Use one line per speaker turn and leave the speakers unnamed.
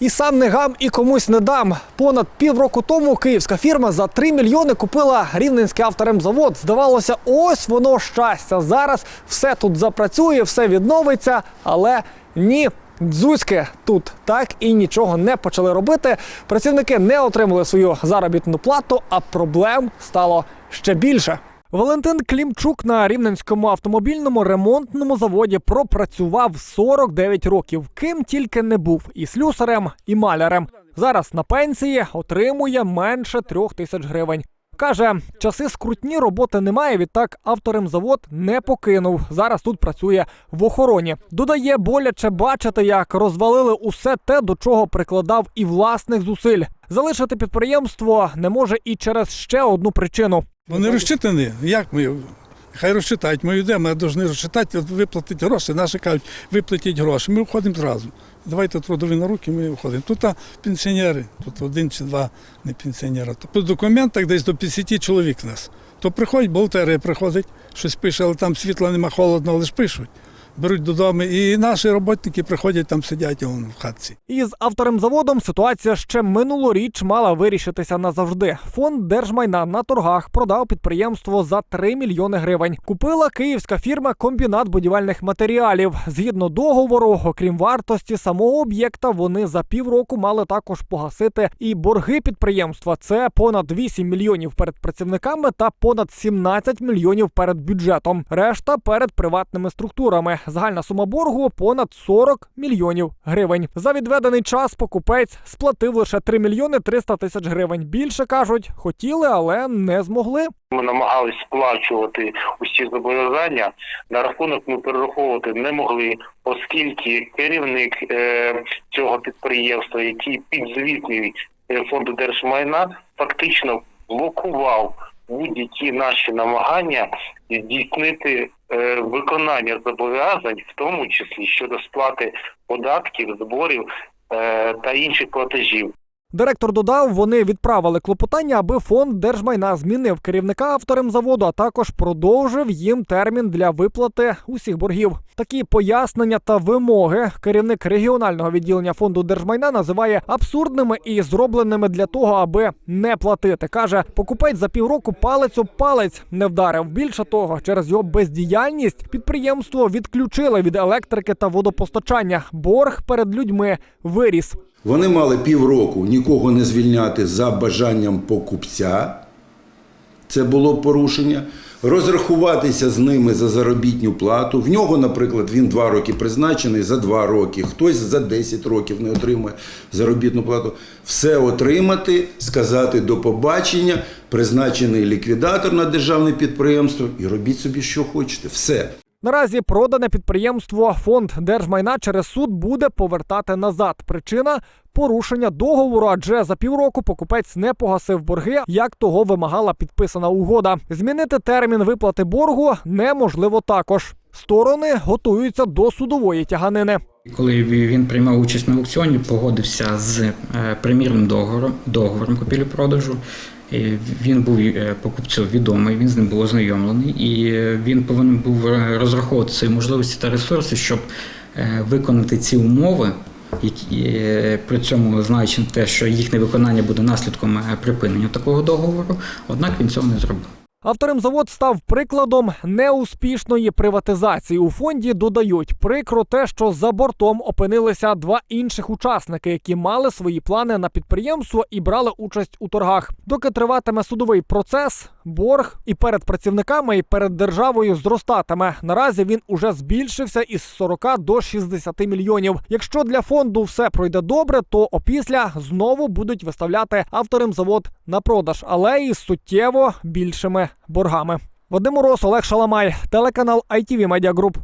І сам не гам, і комусь не дам. Понад півроку тому київська фірма за 3 мільйони купила рівненський авторемзавод. Здавалося, ось воно щастя. Зараз все тут запрацює, все відновиться, але ні. Дзузьки тут так і нічого не почали робити. Працівники не отримали свою заробітну плату, а проблем стало ще більше. Валентин Клімчук на рівненському автомобільному ремонтному заводі пропрацював 49 років. Ким тільки не був і слюсарем, і малярем. Зараз на пенсії отримує менше трьох тисяч гривень. Каже, часи скрутні, роботи немає. Відтак авторемзавод не покинув. Зараз тут працює в охороні. Додає, боляче бачити, як розвалили усе те, до чого прикладав і власних зусиль. Залишити підприємство не може і через ще одну причину.
Вони розчитані. Як ми? Хай розчитають. Ми йдемо, ми повинні розчитати, виплатити гроші. Наші кажуть, виплатіть гроші. Ми входимо зразу. Давайте трудові на руки, ми входимо. Тут а, пенсіонери, тут один чи два не пенсіонери. То по документах десь до 50 чоловік нас. То приходять, бухгалтерія приходить, щось пише, але там світла нема, холодно, але ж пишуть. Беруть додому. І наші роботники приходять, там сидять вон, в хатці.
Із авторемзаводом ситуація ще минулоріч мала вирішитися назавжди. Фонд держмайна на торгах продав підприємство за 3 мільйони гривень. Купила київська фірма комбінат будівельних матеріалів. Згідно договору, окрім вартості самого об'єкта, вони за півроку мали також погасити і борги підприємства. Це понад 8 мільйонів перед працівниками та понад 17 мільйонів перед бюджетом. Решта перед приватними структурами. Загальна сума боргу понад 40 мільйонів гривень. За відведений час покупець сплатив лише 3 мільйони 300 тисяч гривень. Більше кажуть, хотіли, але не змогли.
Ми намагались сплачувати усі зобов'язання. На рахунок ми перераховувати не могли, оскільки керівник е, цього підприємства, який підзвітний е, фонду держмайна, фактично блокував будь-які наші намагання здійснити е, виконання зобов'язань, в тому числі щодо сплати податків, зборів е, та інших платежів.
Директор додав, вони відправили клопотання, аби фонд держмайна змінив керівника авторем заводу, а також продовжив їм термін для виплати усіх боргів. Такі пояснення та вимоги керівник регіонального відділення фонду держмайна називає абсурдними і зробленими для того, аби не платити. каже, покупець за півроку палець об палець не вдарив. Більше того, через його бездіяльність підприємство відключили від електрики та водопостачання. Борг перед людьми виріс.
Вони мали півроку нікого не звільняти за бажанням покупця. Це було порушення. Розрахуватися з ними за заробітну плату. В нього, наприклад, він два роки призначений за два роки, хтось за 10 років не отримує заробітну плату. Все отримати, сказати до побачення, призначений ліквідатор на державне підприємство і робіть собі, що хочете. Все.
Наразі продане підприємство фонд держмайна через суд буде повертати назад. Причина порушення договору, адже за півроку покупець не погасив борги, як того вимагала підписана угода. Змінити термін виплати боргу неможливо також. Сторони готуються до судової тяганини.
Коли він приймав участь на аукціоні, погодився з е, примірним договором, договором купівлі-продажу. І Він був е, покупцю відомий, він з ним був ознайомлений, і е, він повинен був розраховувати свої можливості та ресурси, щоб е, виконати ці умови, які при цьому знаючи те, що їхнє виконання буде наслідком припинення такого договору. Однак він цього не зробив.
Авторемзавод став прикладом неуспішної приватизації. У фонді додають прикро те, що за бортом опинилися два інших учасники, які мали свої плани на підприємство і брали участь у торгах. Доки триватиме судовий процес, борг і перед працівниками, і перед державою зростатиме. Наразі він уже збільшився із 40 до 60 мільйонів. Якщо для фонду все пройде добре, то опісля знову будуть виставляти авторемзавод на продаж, але із суттєво більшими боргами. Вадим Урос, Олег Шаламай, телеканал ITV Media Group.